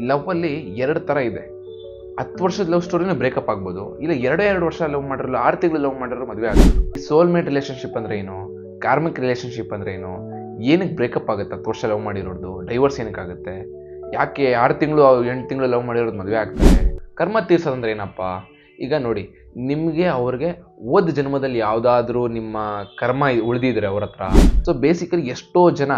ಲವ್ವಲ್ಲಿ ಎರಡು ಥರ ಇದೆ. ಹತ್ತು ವರ್ಷದ ಲವ್ ಸ್ಟೋರಿನೂ ಬ್ರೇಕಪ್ ಆಗ್ಬೋದು. ಇಲ್ಲ, ಎರಡೇ ಎರಡು ವರ್ಷ ಲವ್ ಮಾಡಿರಲ್ಲ, ಆರು ತಿಂಗಳು ಲವ್ ಮಾಡಿರೋ ಮದುವೆ ಆಗುತ್ತೆ. ಸೋಲ್ಮೇಟ್ ರಿಲೇಷನ್ಶಿಪ್ ಅಂದ್ರೆ ಏನು? ಕಾರ್ಮಿಕ್ ರಿಲೇಷನ್ಶಿಪ್ ಅಂದ್ರೆ ಏನು? ಏನಕ್ಕೆ ಬ್ರೇಕಪ್ ಆಗುತ್ತೆ ಹತ್ತು ವರ್ಷ ಲವ್ ಮಾಡಿರೋದು ಡೈವರ್ಸ್ ಏನಕ್ಕೆ ಆಗುತ್ತೆ? ಯಾಕೆ ಆರು ತಿಂಗಳು, ಎಂಟು ತಿಂಗಳು ಲವ್ ಮಾಡಿರೋದು ಮದುವೆ ಆಗ್ತದೆ? ಕರ್ಮ ತೀರ್ಸೋದಂದ್ರೆ ಏನಪ್ಪ? ಈಗ ನೋಡಿ, ನಿಮಗೆ ಅವ್ರಿಗೆ ಓದ್ ಜನ್ಮದಲ್ಲಿ ಯಾವುದಾದ್ರೂ ನಿಮ್ಮ ಕರ್ಮ ಉಳಿದಿದ್ರೆ ಅವ್ರ ಹತ್ರ. ಸೊ ಬೇಸಿಕಲಿ ಎಷ್ಟೋ ಜನ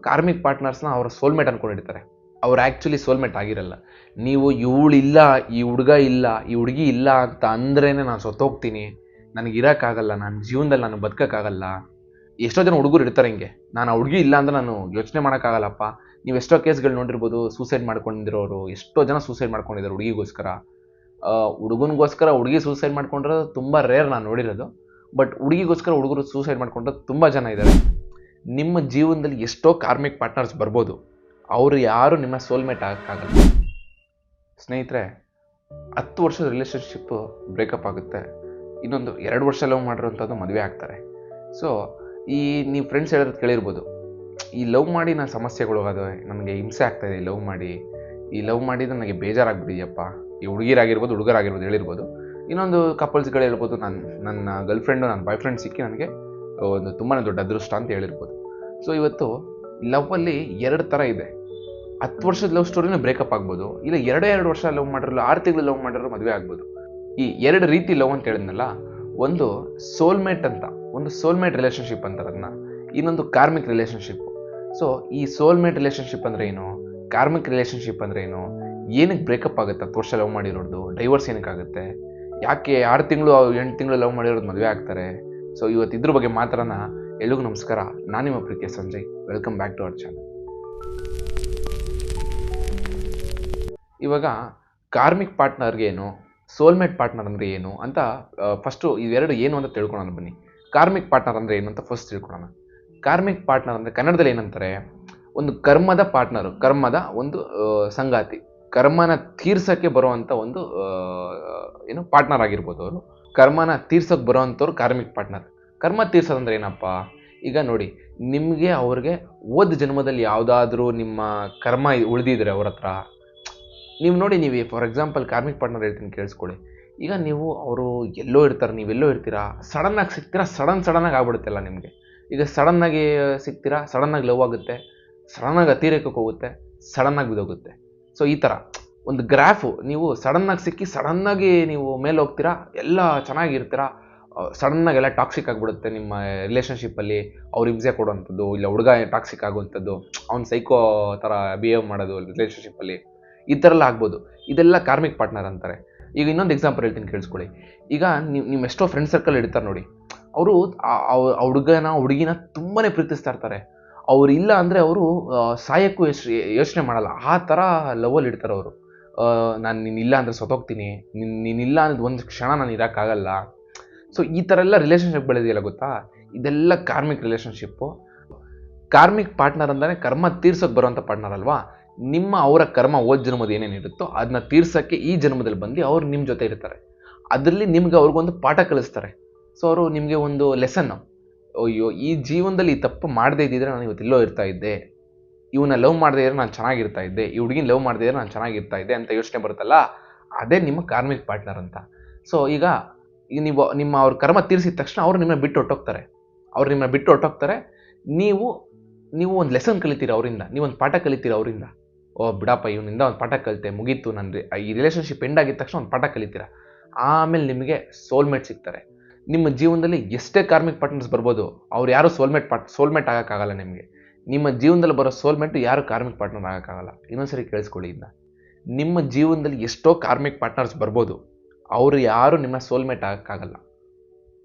ಕಾರ್ಮಿಕ್ ಪಾರ್ಟ್ನರ್ಸ್ನ ಅವರ ಸೋಲ್ಮೇಟ್ ಅನ್ಕೊಂಡಿರ್ತಾರೆ. ಅವ್ರು ಆ್ಯಕ್ಚುಲಿ ಸೋಲ್ಮೇಟ್ ಆಗಿರಲ್ಲ. ನೀವು ಇವಳಿಲ್ಲ, ಈ ಹುಡುಗ ಇಲ್ಲ, ಈ ಹುಡುಗಿ ಇಲ್ಲ ಅಂತ ಅಂದ್ರೇ ನಾನು ಸೊತ್ತೋಗ್ತೀನಿ. ನನಗೆ ಇರೋಕ್ಕಾಗಲ್ಲ ನನ್ನ ಜೀವನದಲ್ಲಿ ನಾನು ಬದುಕೋಕ್ಕಾಗಲ್ಲ. ಎಷ್ಟೋ ಜನ ಹುಡುಗರು ಇರ್ತಾರೆ ಹಿಂಗೆ. ನಾನು ಆ ಹುಡುಗಿ ಇಲ್ಲ ಅಂದ್ರೆ ನಾನು ಯೋಚನೆ ಮಾಡೋಕ್ಕಾಗಲ್ಲಪ್ಪ. ನೀವು ಎಷ್ಟೋ ಕೇಸ್ಗಳು ನೋಡಿರ್ಬೋದು ಸೂಸೈಡ್ ಮಾಡ್ಕೊಂಡಿರೋರು, ಎಷ್ಟೋ ಜನ ಸೂಸೈಡ್ ಮಾಡ್ಕೊಂಡಿದ್ದಾರೆ ಹುಡುಗಿಗೋಸ್ಕರ. ಹುಡುಗನಿಗೋಸ್ಕರ ಹುಡುಗಿ ಸೂಸೈಡ್ ಮಾಡ್ಕೊಂಡಿರೋದು ತುಂಬ ರೇರ್ ನಾನು ನೋಡಿರೋದು. ಬಟ್ ಹುಡುಗಿಗೋಸ್ಕರ ಹುಡುಗರು ಸೂಸೈಡ್ ಮಾಡ್ಕೊಂಡಿರೋದು ತುಂಬ ಜನ ಇದ್ದಾರೆ ನಿಮ್ಮ ಜೀವನದಲ್ಲಿ ಎಷ್ಟೋ ಕಾರ್ಮಿಕ್ ಪಾರ್ಟ್ನರ್ಸ್ ಬರ್ಬೋದು. ಅವರು ಯಾರು ನಿಮ್ಮ ಸೋಲ್ಮೇಟ್ ಆಗೋಕ್ಕಾಗಲ್ಲ. ಸ್ನೇಹಿತರೆ, ಹತ್ತು ವರ್ಷದ ರಿಲೇಷನ್ಶಿಪ್ಪು ಬ್ರೇಕಪ್ ಆಗುತ್ತೆ. ಇನ್ನೊಂದು ಎರಡು ವರ್ಷ ಲವ್ ಮಾಡಿರೋಂಥದ್ದು ಮದುವೆ ಆಗ್ತಾರೆ. ಸೊ ಈ ನೀವು ಫ್ರೆಂಡ್ಸ್ ಹೇಳೋದು ಕೇಳಿರ್ಬೋದು. ಈ ಲವ್ ಮಾಡಿ ನಾನು ಸಮಸ್ಯೆಗಳು ಅದು ನನಗೆ ಹಿಂಸೆ ಆಗ್ತಾಯಿದೆ ಈ ಲವ್ ಮಾಡಿ. ಈ ಲವ್ ಮಾಡಿದ್ರೆ ನನಗೆ ಬೇಜಾರಾಗ್ಬಿಟ್ಟಿದೆಯಪ್ಪ. ಈ ಹುಡುಗಿರಾಗಿರ್ಬೋದು ಹುಡುಗರಾಗಿರ್ಬೋದು ಹೇಳಿರ್ಬೋದು. ಇನ್ನೊಂದು ಕಪಲ್ಸ್ಗಳು ಹೇಳ್ಬೋದು ನಾನು, ನನ್ನ ಗರ್ಲ್ ಫ್ರೆಂಡು ನನ್ನ ಬಾಯ್ ಫ್ರೆಂಡ್ ಸಿಕ್ಕಿ ನನಗೆ ಒಂದು ತುಂಬಾ ದೊಡ್ಡ ಅದೃಷ್ಟ ಅಂತ ಹೇಳಿರ್ಬೋದು. ಸೊ ಇವತ್ತು ಲವ್ ಅಲ್ಲಿ ಎರಡು ಥರ ಇದೆ. ಹತ್ತು ವರ್ಷದ ಲವ್ ಸ್ಟೋರಿನ ಬ್ರೇಕಪ್ ಆಗ್ಬೋದು, ಇಲ್ಲ ಎರಡೇ ಎರಡು ವರ್ಷ ಲವ್ ಮಾಡಿರಲ್ಲ ಆರು ತಿಂಗಳು ಲವ್ ಮಾಡಿರೋ ಮದುವೆ ಆಗ್ಬೋದು. ಈ ಎರಡು ರೀತಿ ಲವ್ ಅಂತ ಹೇಳಿದ್ನಲ್ಲ, ಒಂದು ಸೋಲ್ಮೇಟ್ ಅಂತ, ಒಂದು ಸೋಲ್ಮೇಟ್ ರಿಲೇಷನ್ಶಿಪ್ ಅಂತ ಅದನ್ನ ಇನ್ನೊಂದು ಕಾರ್ಮಿಕ್ ರಿಲೇಷನ್ಶಿಪ್ ಸೊ ಈ ಸೋಲ್ಮೇಟ್ ರಿಲೇಷನ್ಶಿಪ್ ಅಂದ್ರೆ ಏನು? ಕಾರ್ಮಿಕ್ ರಿಲೇಷನ್ಶಿಪ್ ಅಂದ್ರೆ ಏನು? ಏನಕ್ಕೆ ಬ್ರೇಕಪ್ ಆಗುತ್ತೆ ಹತ್ತು ವರ್ಷ ಲವ್ ಮಾಡಿರೋದು ಡೈವರ್ಸ್ ಏನಕ್ಕಾಗುತ್ತೆ ಯಾಕೆ ಆರು ತಿಂಗಳು, ಎಂಟು ತಿಂಗಳು ಲವ್ ಮಾಡಿರೋದು ಮದುವೆ ಆಗ್ತಾರೆ? ಸೊ ಇವತ್ತು ಇದ್ರ ಬಗ್ಗೆ ಮಾತ್ರನ, ಎಲ್ರಿಗೂ ನಮಸ್ಕಾರ. ನಾನು ನಿಮ್ಮ ಪ್ರೀತಿಯ Sanjay. Welcome back to our channel ಇವಾಗ ಕಾರ್ಮಿಕ್ ಪಾರ್ಟ್ನರ್ಗೆ ಏನು, ಸೋಲ್ಮೇಟ್ ಪಾರ್ಟ್ನರ್ ಅಂದರೆ ಏನು ಅಂತ ಫಸ್ಟು ಇವೆರಡು ಏನು ಅಂತ ತಿಳ್ಕೊಳೋಣ ಬನ್ನಿ. ಕಾರ್ಮಿಕ್ ಪಾರ್ಟ್ನರ್ ಅಂದರೆ ಏನು ಅಂತ ಫಸ್ಟ್ ತಿಳ್ಕೊಳೋಣ ಕಾರ್ಮಿಕ್ ಪಾರ್ಟ್ನರ್ ಅಂದರೆ ಕನ್ನಡದಲ್ಲಿ ಏನಂತಾರೆ, ಒಂದು ಕರ್ಮದ ಪಾರ್ಟ್ನರು, ಕರ್ಮದ ಒಂದು ಸಂಗಾತಿ. ಕರ್ಮನ ತೀರ್ಸೋಕ್ಕೆ ಬರುವಂಥ ಒಂದು ಏನು ಪಾರ್ಟ್ನರ್ ಆಗಿರ್ಬೋದು ಅವರು. ಕರ್ಮನ ತೀರ್ಸೋಕ್ಕೆ ಬರೋವಂಥವ್ರು ಕಾರ್ಮಿಕ್ ಪಾರ್ಟ್ನರ್. ಕರ್ಮ ತೀರ್ಸೋದಂದ್ರೆ ಏನಪ್ಪ? ಈಗ ನೋಡಿ, ನಿಮಗೆ ಅವ್ರಿಗೆ ಓದ್ ಜನ್ಮದಲ್ಲಿ ಯಾವುದಾದ್ರೂ ನಿಮ್ಮ ಕರ್ಮ ಉಳಿದಿದ್ರೆ ಅವ್ರ ಹತ್ರ ನೀವು ನೋಡಿ ನೀವು ಫಾರ್ ಎಕ್ಸಾಂಪಲ್ ಕಾರ್ಮಿಕ್ ಪಾರ್ಟ್ನರ್ ಹೇಳ್ತೀನಿ ಕೇಳಿಸ್ಕೊಳ್ಳಿ. ಈಗ ನೀವು ಅವರು ಎಲ್ಲೋ ಇರ್ತಾರೆ ನೀವೆಲ್ಲೋ ಇರ್ತೀರಾ ಸಡನ್ನಾಗಿ ಸಿಗ್ತೀರಾ ಸಡನ್ ಸಡನ್ನಾಗಿ ಆಗ್ಬಿಡುತ್ತಲ್ಲ ನಿಮಗೆ. ಈಗ ಸಡನ್ನಾಗಿ ಸಿಗ್ತೀರಾ ಸಡನ್ನಾಗಿ ಲವ್ ಆಗುತ್ತೆ ಸಡನ್ನಾಗಿ ಅತಿರೇಕಕ್ಕೆ ಹೋಗುತ್ತೆ ಸಡನ್ನಾಗಿ ಬಿದೋಗುತ್ತೆ. ಸೊ ಈ ಥರ ಒಂದು ಗ್ರಾಫು ನೀವು ಸಡನ್ನಾಗಿ ಸಿಕ್ಕಿ ಸಡನ್ನಾಗಿ ನೀವು ಮೇಲೆ ಹೋಗ್ತೀರಾ, ಎಲ್ಲ ಚೆನ್ನಾಗಿರ್ತೀರಾ ಸಡನ್ನಾಗಿ ಎಲ್ಲ ಟಾಕ್ಸಿಕ್ ಆಗಿಬಿಡುತ್ತೆ ನಿಮ್ಮ ರಿಲೇಷನ್ಶಿಪ್ಪಲ್ಲಿ ಅವ್ರು ಹಿಂಸೆ ಕೊಡುವಂಥದ್ದು, ಇಲ್ಲ ಹುಡುಗ ಟಾಕ್ಸಿಕ್ ಆಗುವಂಥದ್ದು, ಅವ್ನು ಸೈಕೋ ಥರ ಬಿಹೇವ್ ಮಾಡೋದು ರಿಲೇಷನ್ಶಿಪ್ಪಲ್ಲಿ ಈ ಥರ ಎಲ್ಲ ಆಗ್ಬೋದು. ಇದೆಲ್ಲ ಕಾರ್ಮಿಕ್ ಪಾರ್ಟ್ನರ್ ಅಂತಾರೆ. ಈಗ ಇನ್ನೊಂದು ಎಕ್ಸಾಂಪಲ್ ಹೇಳ್ತೀನಿ ಕೇಳಿಸ್ಕೊಳ್ಳಿ. ಈಗ ನೀವು ನಿಮ್ಮ ಎಷ್ಟೋ ಫ್ರೆಂಡ್ ಸರ್ಕಲ್ ಇಡ್ತಾರೆ ನೋಡಿ. ಅವರು ಆ ಹುಡುಗನ ಹುಡುಗಿನ ತುಂಬಾ ಪ್ರೀತಿಸ್ತಾ ಇರ್ತಾರೆ. ಅವ್ರು ಇಲ್ಲ ಅಂದರೆ ಅವರು ಸಾಯಕ್ಕೂ ಯೋಚನೆ ಮಾಡಲ್ಲ. ಆ ಥರ ಲವಲ್ಲಿ ಇಡ್ತಾರೆ ಅವರು. ನಾನು ನೀನಿಲ್ಲ ಅಂದರೆ ಸೊತೋಗ್ತೀನಿ ನಿನ್ನ ನೀನಿಲ್ಲ ಅನ್ನೋದು ಒಂದು ಕ್ಷಣ ನಾನು ಇರೋಕ್ಕಾಗಲ್ಲ ಸೊ ಈ ಥರ ಎಲ್ಲ ರಿಲೇಷನ್ಶಿಪ್ ಬೆಳೆದಿಲ್ಲ ಗೊತ್ತಾ? ಇದೆಲ್ಲ ಕಾರ್ಮಿಕ್ ರಿಲೇಷನ್ಶಿಪ್ಪು ಕಾರ್ಮಿಕ್ ಪಾರ್ಟ್ನರ್ ಅಂದರೆ ಕರ್ಮ ತೀರ್ಸೋಕೆ ಬರುವಂಥ ಪಾರ್ಟ್ನರ್ ಅಲ್ವಾ? ನಿಮ್ಮ ಅವರ ಕರ್ಮ ಓದ್ ಜನ್ಮದ ಏನೇನಿರುತ್ತೋ ಅದನ್ನ ತೀರ್ಸೋಕ್ಕೆ ಈ ಜನ್ಮದಲ್ಲಿ ಬಂದು ಅವ್ರು ನಿಮ್ಮ ಜೊತೆ ಇರ್ತಾರೆ. ಅದರಲ್ಲಿ ನಿಮ್ಗೆ ಅವ್ರಿಗೊಂದು ಪಾಠ ಕಲಿಸ್ತಾರೆ. ಸೊ ಅವರು ನಿಮಗೆ ಒಂದು ಲೆಸನ್ನು ಅಯ್ಯೋ, ಈ ಜೀವನದಲ್ಲಿ ಈ ತಪ್ಪು ಮಾಡದೇ ಇದ್ದಿದ್ರೆ ನಾನು ಇವತ್ತು ಇಲ್ಲೋ ಇರ್ತಾ ಇದ್ದೆ. ಇವನ್ನ ಲವ್ ಮಾಡದೇ ಇದ್ರೆ ನಾನು ಚೆನ್ನಾಗಿರ್ತಾ ಇದ್ದೆ. ಈ ಹುಡುಗಿನ ಲವ್ ಮಾಡದೇ ಇದ್ರೆ ನಾನು ಚೆನ್ನಾಗಿರ್ತಾ ಇದ್ದೆ ಅಂತ ಯೋಚನೆ ಬರುತ್ತಲ್ಲ, ಅದೇ ನಿಮ್ಮ ಕಾರ್ಮಿಕ್ ಪಾರ್ಟ್ನರ್ ಅಂತ. ಸೊ ಈಗ ಈಗ ನೀವು, ನಿಮ್ಮ ಅವ್ರ ಕರ್ಮ ತೀರಿಸಿದ ತಕ್ಷಣ ಅವ್ರು ನಿಮ್ಮನ್ನ ಬಿಟ್ಟು ಹೊಟ್ಟೋಗ್ತಾರೆ ಅವ್ರು ನಿಮ್ಮನ್ನ ಬಿಟ್ಟು ಹೊಟ್ಟೋಗ್ತಾರೆ ನೀವು ನೀವು ಒಂದು ಲೆಸನ್ ಕಲಿತೀರಿ ಅವರಿಂದ, ನೀವೊಂದು ಪಾಠ ಕಲಿತೀರಿ ಅವರಿಂದ. ಓ, ಬಿಡಪ್ಪ, ಇವನಿಂದ ಒಂದು ಪಾಠ ಕಲಿತೆ, ಮುಗೀತು ನನ್ನ ಈ ರಿಲೇಷನ್ಶಿಪ್ ಎಂಡ್ ಆಗಿದ ತಕ್ಷಣ ಒಂದು ಪಾಠ ಕಲಿತೀರ? ಆಮೇಲೆ ನಿಮಗೆ ಸೋಲ್ಮೇಟ್ ಸಿಗ್ತಾರೆ. ನಿಮ್ಮ ಜೀವನದಲ್ಲಿ ಎಷ್ಟೇ ಕಾರ್ಮಿಕ್ ಪಾರ್ಟ್ನರ್ಸ್ ಬರ್ಬೋದು, ಅವ್ರು ಯಾರು ಸೋಲ್ಮೇಟ್ ಪಾರ್ಟ್ ಸೋಲ್ಮೇಟ್ ಆಗೋಕ್ಕಾಗಲ್ಲ ನಿಮಗೆ. ನಿಮ್ಮ ಜೀವನದಲ್ಲಿ ಬರೋ ಸೋಲ್ಮೇಟು ಯಾರು ಕಾರ್ಮಿಕ್ ಪಾರ್ಟ್ನರ್ ಆಗೋಕ್ಕಾಗಲ್ಲ? ಇನ್ನೊಂದ್ಸರಿ ಕೇಳಿಸ್ಕೊಳ್ಳಿ ಇದನ್ನ ನಿಮ್ಮ ಜೀವನದಲ್ಲಿ ಎಷ್ಟೋ ಕಾರ್ಮಿಕ್ ಪಾರ್ಟ್ನರ್ಸ್ ಬರ್ಬೋದು, ಅವರು ಯಾರು ನಿಮ್ಮ ಸೋಲ್ಮೇಟ್ ಆಗೋಕ್ಕಾಗಲ್ಲ.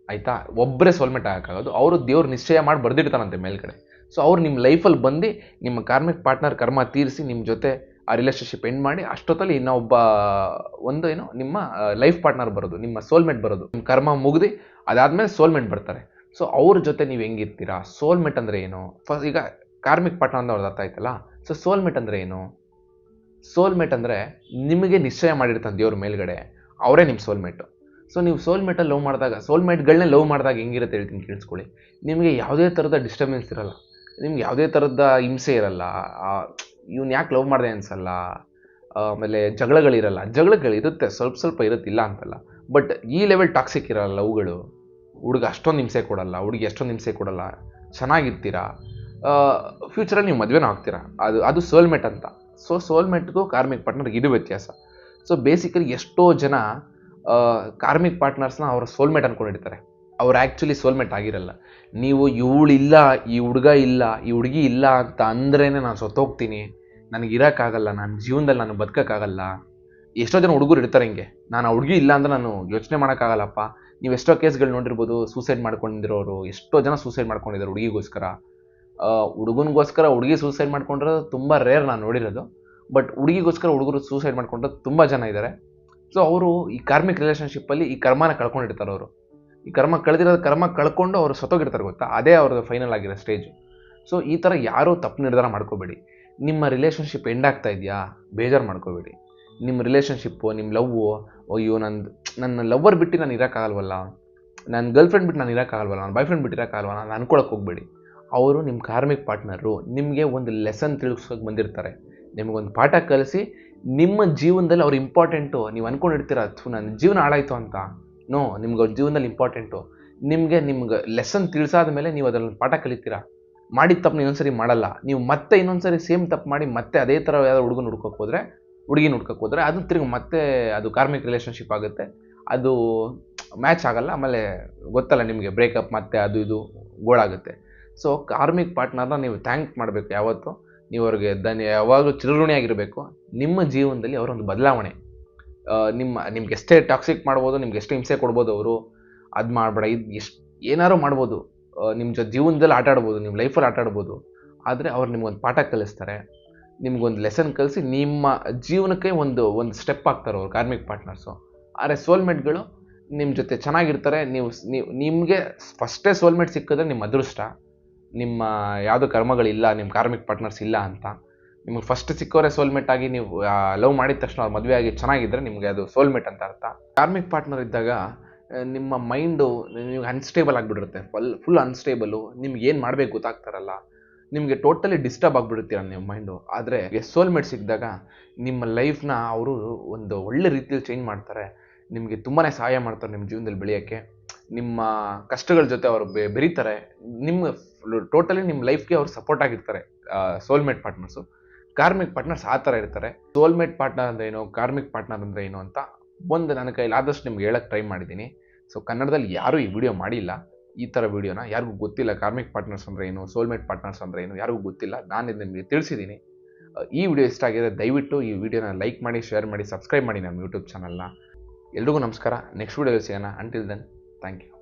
ಆಯಿತಾ? ಒಬ್ಬರೇ ಸೋಲ್ಮೇಟ್ ಆಗೋಕ್ಕಾಗೋದು ಅವರು ದೇವ್ರು ನಿಶ್ಚಯ ಮಾಡಿ ಬರ್ದಿಡ್ತಾನಂತೆ ಮೇಲ್ಗಡೆ. ಸೊ ಅವ್ರು ನಿಮ್ಮ ಲೈಫಲ್ಲಿ ಬಂದು ನಿಮ್ಮ ಕಾರ್ಮಿಕ್ ಪಾರ್ಟ್ನರ್ ಕರ್ಮ ತೀರಿಸಿ ನಿಮ್ಮ ಜೊತೆ ಆ ರಿಲೇಷನ್ಶಿಪ್ ಎಂಡ್ ಮಾಡಿ ಅಷ್ಟೊತ್ತಲ್ಲಿ ಇನ್ನೊಬ್ಬ ಒಂದು ಏನು ನಿಮ್ಮ ಲೈಫ್ ಪಾರ್ಟ್ನರ್ ಬರೋದು, ನಿಮ್ಮ ಸೋಲ್ಮೇಟ್ ಬರೋದು. ನಿಮ್ಮ ಕರ್ಮ ಮುಗಿದು ಅದಾದಮೇಲೆ ಸೋಲ್ಮೇಟ್ ಬರ್ತಾರೆ. ಸೊ ಅವ್ರ ಜೊತೆ ನೀವು ಹೆಂಗಿರ್ತೀರಾ? ಸೋಲ್ಮೇಟ್ ಅಂದರೆ ಏನು? ಫಸ್ಟ್ ಈಗ ಕಾರ್ಮಿಕ್ ಪಾರ್ಟ್ನರ್ ಅಂತ ಅವ್ರದ್ದು ಅರ್ಥ ಆಯ್ತಲ್ಲ? ಸೊ ಸೋಲ್ಮೇಟ್ ಅಂದರೆ ಏನು? ಸೋಲ್ಮೇಟ್ ಅಂದರೆ ನಿಮಗೆ ನಿಶ್ಚಯ ಮಾಡಿರ್ತಾನೆ ದೇವ್ರ ಮೇಲ್ಗಡೆ, ಅವರೇ ನಿಮ್ಮ ಸೋಲ್ಮೇಟು ಸೊ ನೀವು ಸೋಲ್ಮೇಟಲ್ಲಿ ಲವ್ ಮಾಡಿದಾಗ ಸೋಲ್ಮೇಟ್ಗಳನ್ನೇ ಲವ್ ಮಾಡಿದಾಗ ಹೆಂಗಿರುತ್ತೆ ಹೇಳ್ತೀನಿ ಕೇಳಿಸ್ಕೊಳ್ಳಿ. ನಿಮಗೆ ಯಾವುದೇ ಥರದ ಡಿಸ್ಟರ್ಬೆನ್ಸ್ ಇರಲ್ಲ. ನಿಮ್ಗೆ ಯಾವುದೇ ಥರದ ಹಿಂಸೆ ಇರಲ್ಲ. ಇವ್ನು ಯಾಕೆ ಲವ್ ಮಾಡಿದೆ ಅನ್ಸಲ್ಲ. ಆಮೇಲೆ ಜಗಳಗಳಿರಲ್ಲ. ಜಗಳಗಳಿರುತ್ತೆ ಸ್ವಲ್ಪ ಸ್ವಲ್ಪ ಇರುತ್ತೆ, ಇಲ್ಲ ಅಂತಲ್ಲ. ಬಟ್ ಈ ಲೆವೆಲ್ ಟಾಕ್ಸಿಕ್ ಇರಲ್ಲ ಲವ್ಗಳು. ಹುಡುಗ ಅಷ್ಟೊಂದು ಹಿಂಸೆ ಕೊಡಲ್ಲ. ಹುಡುಗಿ ಅಷ್ಟೊಂದು ಹಿಂಸೆ ಕೊಡಲ್ಲ. ಚೆನ್ನಾಗಿರ್ತೀರಾ? ಫ್ಯೂಚರಲ್ಲಿ ನೀವು ಮದುವೆನೂ ಆಗ್ತೀರಾ? ಅದು ಅದು ಸೋಲ್ಮೇಟ್ ಅಂತ. ಸೊ ಸೋಲ್ಮೇಟ್ಗೂ ಕಾರ್ಮಿಕ್ ಪಾರ್ಟ್ನರ್ಗೆ ಇದು ವ್ಯತ್ಯಾಸ. ಸೊ ಬೇಸಿಕಲಿ ಎಷ್ಟೋ ಜನ ಕಾರ್ಮಿಕ್ ಪಾರ್ಟ್ನರ್ಸ್ನ ಅವರ ಸೋಲ್ಮೇಟ್ ಅನ್ಕೊಂಡಿರ್ತಾರೆ. ಅವ್ರು ಆ್ಯಕ್ಚುಲಿ ಸೋಲ್ಮೇಟ್ ಆಗಿರಲ್ಲ. ನೀವು ಇವಳಿಲ್ಲ ಈ ಹುಡುಗ ಇಲ್ಲ, ಈ ಹುಡುಗಿ ಇಲ್ಲ ಅಂತ ಅಂದ್ರೇ ನಾನು ಸತ್ತೋಗ್ತೀನಿ. ನನಗೆ ಇರೋಕ್ಕಾಗಲ್ಲ ನನ್ನ ಜೀವನದಲ್ಲಿ ನಾನು ಬದುಕೋಕ್ಕಾಗಲ್ಲ. ಎಷ್ಟೋ ಜನ ಹುಡುಗರು ಇರ್ತಾರೆ ಹಿಂಗೆ. ನಾನು ಹುಡುಗಿ ಇಲ್ಲ ಅಂದ್ರೆ ನಾನು ಯೋಚನೆ ಮಾಡೋಕ್ಕಾಗಲ್ಲಪ್ಪ. ನೀವು ಎಷ್ಟೋ ಕೇಸ್ಗಳು ನೋಡಿರ್ಬೋದು ಸೂಸೈಡ್ ಮಾಡ್ಕೊಂಡಿರೋರು. ಎಷ್ಟೋ ಜನ ಸೂಸೈಡ್ ಮಾಡ್ಕೊಂಡಿದ್ದಾರೆ ಹುಡುಗಿಗೋಸ್ಕರ. ಹುಡುಗನಿಗೋಸ್ಕರ ಹುಡುಗಿ ಸೂಸೈಡ್ ಮಾಡ್ಕೊಂಡಿರೋದು ತುಂಬ ರೇರ್ ನಾನು ನೋಡಿರೋದು. ಬಟ್ ಹುಡುಗಿಗೋಸ್ಕರ ಹುಡುಗರು ಸೂಸೈಡ್ ಮಾಡ್ಕೊಂಡ್ರೆ ತುಂಬ ಜನ ಇದ್ದಾರೆ ಸೊ ಅವರು ಈ ಕಾರ್ಮಿಕ್ ರಿಲೇಷನ್ಶಿಪ್ಪಲ್ಲಿ ಈ ಕರ್ಮನ ಕಳ್ಕೊಂಡಿರ್ತಾರೆ ಅವರು. ಈ ಕರ್ಮ ಕಳೆದಿರೋದು ಕರ್ಮ ಕಳ್ಕೊಂಡು ಅವರು ಸತ್ತೋಗಿರ್ತಾರೆ ಗೊತ್ತಾ? ಅದೇ ಅವ್ರದ್ದು ಫೈನಲ್ ಆಗಿರೋ ಸ್ಟೇಜ್ ಸೊ ಈ ಥರ ಯಾರೂ ತಪ್ಪು ನಿರ್ಧಾರ ಮಾಡ್ಕೋಬೇಡಿ. ನಿಮ್ಮ ರಿಲೇಷನ್ಶಿಪ್ ಎಂಡ್ ಆಗ್ತಾ ಇದೆಯಾ? ಬೇಜಾರು ಮಾಡ್ಕೋಬೇಡಿ. ನಿಮ್ಮ ರಿಲೇಷನ್ಶಿಪ್ಪು ನಿಮ್ಮ ಲವ್ವು ಅಯ್ಯೋ ನಂದು ನನ್ನ ಲವ್ವರ್ ಬಿಟ್ಟು ನಾನು ಇರೋಕ್ಕಾಗಲ್ವಲ್ಲ? ನನ್ನ ಗರ್ಲ್ ಫ್ರೆಂಡ್ ಬಿಟ್ಟು ನಾನು ಇರೋಕ್ಕಾಗಲ್ವಲ್ಲ? ನನ್ನ ಬಾಯ್ ಫ್ರೆಂಡ್ ಬಿಟ್ಟು ಇರೋಕ್ಕಾಗಲ್ವಲ್ಲ? ನಾನು ಅನ್ಕೊಳಕ್ಕೆ ಹೋಗ್ಬೇಡಿ. ಅವರು ನಿಮ್ಮ ಕಾರ್ಮಿಕ್ ಪಾರ್ಟ್ನರು ನಿಮಗೆ ಒಂದು ಲೆಸನ್ ತಿಳಿಸೋಕೆ ಬಂದಿರ್ತಾರೆ. ನಿಮಗೊಂದು ಪಾಠ ಕಲಿಸಿ ನಿಮ್ಮ ಜೀವನದಲ್ಲಿ ಅವ್ರು ಇಂಪಾರ್ಟೆಂಟು ನೀವು ಅಂದ್ಕೊಂಡಿರ್ತೀರ ಅಥವಾ ನನ್ನ ಜೀವನ ಹಾಳಾಯಿತು ಅಂತ. ನೋ ನಿಮ್ಗೆ ಅವ್ರ ಜೀವನದಲ್ಲಿ ಇಂಪಾರ್ಟೆಂಟು ನಿಮಗೆ ನಿಮ್ಗೆ ಲೆಸನ್ ತಿಳಿಸಾದ ಮೇಲೆ ನೀವು ಅದರಲ್ಲಿ ಪಾಠ ಕಲಿತೀರಾ? ಮಾಡಿದ ತಪ್ಪು ಇನ್ನೊಂದ್ಸರಿ ಮಾಡಲ್ಲ. ನೀವು ಮತ್ತೆ ಇನ್ನೊಂದ್ಸರಿ ಸೇಮ್ ತಪ್ಪು ಮಾಡಿ ಮತ್ತೆ ಅದೇ ಥರ ಯಾವ್ದಾದ್ರು ಹುಡುಗನ ಹುಡ್ಕೋಕೆ ಹೋದರೆ, ಹುಡುಗಿನ ಹುಡ್ಕೋಕೆ ಹೋದರೆ, ಅದು ತಿರುಗಿ ಮತ್ತೆ ಅದು ಕಾರ್ಮಿಕ್ ರಿಲೇಷನ್ಶಿಪ್ ಆಗುತ್ತೆ. ಅದು ಮ್ಯಾಚ್ ಆಗಲ್ಲ, ಆಮೇಲೆ ಗೊತ್ತಲ್ಲ ನಿಮಗೆ ಬ್ರೇಕಪ್ ಮತ್ತೆ ಅದು ಇದು ಗೋಳಾಗುತ್ತೆ. ಸೊ ಕಾರ್ಮಿಕ್ ಪಾರ್ಟ್ನರ್ನ ನೀವು ಥ್ಯಾಂಕ್ ಮಾಡಬೇಕು ಯಾವತ್ತು. ನೀವು ಅವ್ರಿಗೆ ಧನ್ಯ, ಯಾವಾಗಲೂ ಚಿರಋಣಿಯಾಗಿರಬೇಕು. ನಿಮ್ಮ ಜೀವನದಲ್ಲಿ ಅವರೊಂದು ಬದಲಾವಣೆ. ನಿಮ್ಮ, ನಿಮ್ಗೆ ಎಷ್ಟೇ ಟಾಕ್ಸಿಕ್ ಮಾಡ್ಬೋದು, ನಿಮ್ಗೆ ಎಷ್ಟು ಹಿಂಸೆ ಕೊಡ್ಬೋದು ಅವರು, ಅದು ಮಾಡಬೇಡ. ಇದು ಎಷ್ಟು, ಏನಾರು ಮಾಡ್ಬೋದು. ನಿಮ್ಮ ಜೊತೆ ಜೀವನದಲ್ಲಿ ಆಟ ಆಡ್ಬೋದು ನಿಮ್ಮ ಲೈಫಲ್ಲಿ ಆಟ ಆಡ್ಬೋದು. ಆದರೆ ಅವ್ರು ನಿಮ್ಗೊಂದು ಪಾಠ ಕಲಿಸ್ತಾರೆ. ನಿಮ್ಗೊಂದು ಲೆಸನ್ ಕಲಿಸಿ ನಿಮ್ಮ ಜೀವನಕ್ಕೆ ಒಂದು ಒಂದು ಸ್ಟೆಪ್ ಆಗ್ತಾರೆ ಅವ್ರು, ಕಾರ್ಮಿಕ್ ಪಾರ್ಟ್ನರ್ಸು ಆದರೆ ಸೋಲ್ಮೇಟ್ಗಳು ನಿಮ್ಮ ಜೊತೆ ಚೆನ್ನಾಗಿರ್ತಾರೆ. ನೀವು ನೀವು, ನಿಮಗೆ ಫಸ್ಟೇ ಸೋಲ್ಮೇಟ್ ಸಿಕ್ಕಿದ್ರೆ ನಿಮ್ಮ ಅದೃಷ್ಟ. ನಿಮ್ಮ ಯಾವುದೋ ಕರ್ಮಗಳಿಲ್ಲ ನಿಮ್ಮ ಕಾರ್ಮಿಕ್ ಪಾರ್ಟ್ನರ್ಸ್ ಇಲ್ಲ ಅಂತ. ನಿಮಗೆ ಫಸ್ಟ್ ಸಿಕ್ಕೋರೆ ಸೋಲ್ಮೇಟ್ ಆಗಿ ನೀವು ಲವ್ ಮಾಡಿದ ತಕ್ಷಣ ಅವ್ರು ಮದುವೆ ಆಗಿ ಚೆನ್ನಾಗಿದ್ರೆ ನಿಮಗೆ ಅದು ಸೋಲ್ಮೇಟ್ ಅಂತ ಅರ್ಥ. ಕಾರ್ಮಿಕ್ ಪಾರ್ಟ್ನರ್ ಇದ್ದಾಗ ನಿಮ್ಮ ಮೈಂಡು ನಿಮಗೆ ಅನ್ಸ್ಟೇಬಲ್ ಆಗಿಬಿಡುತ್ತೆ ಫುಲ್ ಫುಲ್ ಅನ್ಸ್ಟೇಬಲು ನಿಮ್ಗೆ ಏನು ಮಾಡಬೇಕು ಗೊತ್ತಾಗ್ತಾರಲ್ಲ. ನಿಮಗೆ ಟೋಟಲಿ ಡಿಸ್ಟರ್ಬ್ ಆಗಿಬಿಡುತ್ತೀರ ನಿಮ್ಮ ಮೈಂಡು ಆದರೆ ಸೋಲ್ಮೇಟ್ ಸಿಕ್ಕಿದಾಗ, ನಿಮ್ಮ ಲೈಫ್ನ ಅವರು ಒಂದು ಒಳ್ಳೆ ರೀತಿಯಲ್ಲಿ ಚೇಂಜ್ ಮಾಡ್ತಾರೆ. ನಿಮಗೆ ತುಂಬಾ ಸಹಾಯ ಮಾಡ್ತಾರೆ ನಿಮ್ಮ ಜೀವನದಲ್ಲಿ ಬೆಳೆಯೋಕ್ಕೆ. ನಿಮ್ಮ ಕಷ್ಟಗಳ ಜೊತೆ ಅವರು ಬೆರೀತಾರೆ. ನಿಮ್ಮ ಟೋಟಲಿ ನಿಮ್ಮ ಲೈಫ್ಗೆ ಅವ್ರು ಸಪೋರ್ಟ್ ಆಗಿರ್ತಾರೆ ಸೋಲ್ಮೇಟ್ ಪಾರ್ಟ್ನರ್ಸು ಕಾರ್ಮಿಕ್ ಪಾರ್ಟ್ನರ್ಸ್ ಆ ಥರ ಇರ್ತಾರೆ. ಸೋಲ್ಮೇಟ್ ಪಾರ್ಟ್ನರ್ ಅಂದ್ರೆ ಏನು, ಕಾರ್ಮಿಕ್ ಪಾರ್ಟ್ನರ್ ಅಂದ್ರೆ ಏನು ಅಂತ ಒಂದು ನನ್ನ ಕೈಲಿ ಆದಷ್ಟು ನಿಮ್ಗೆ ಹೇಳಕ್ಕೆ ಟ್ರೈ ಮಾಡಿದ್ದೀನಿ. ಸೊ ಕನ್ನಡದಲ್ಲಿ ಯಾರೂ ಈ ವಿಡಿಯೋ ಮಾಡಿಲ್ಲ. ಈ ಥರ ವಿಡಿಯೋನ ಯಾರಿಗೂ ಗೊತ್ತಿಲ್ಲ ಕಾರ್ಮಿಕ್ ಪಾರ್ಟ್ನರ್ಸ್ ಅಂದ್ರೆ ಏನು ಸೋಲ್ಮೇಟ್ ಪಾರ್ಟ್ನರ್ಸ್ ಅಂದ್ರೆ ಏನು, ಯಾರಿಗೂ ಗೊತ್ತಿಲ್ಲ. ನಾನು ಇದು ನಿಮಗೆ ತಿಳಿಸಿದ್ದೀನಿ. ಈ ವಿಡಿಯೋ ಇಷ್ಟ ಆಗಿದೆ ದಯವಿಟ್ಟು ಈ ವಿಡಿಯೋನ ಲೈಕ್ ಮಾಡಿ ಶೇರ್ ಮಾಡಿ ಸಬ್ಸ್ಕ್ರೈಬ್ ಮಾಡಿ ನಮ್ಮ ಯೂಟ್ಯೂಬ್ ಚಾನಲ್ನ ಎಲ್ರಿಗೂ ನಮಸ್ಕಾರ. ನೆಕ್ಸ್ಟ್ ವಿಡಿಯೋ ಸಿಗೋಣ. Until then thank you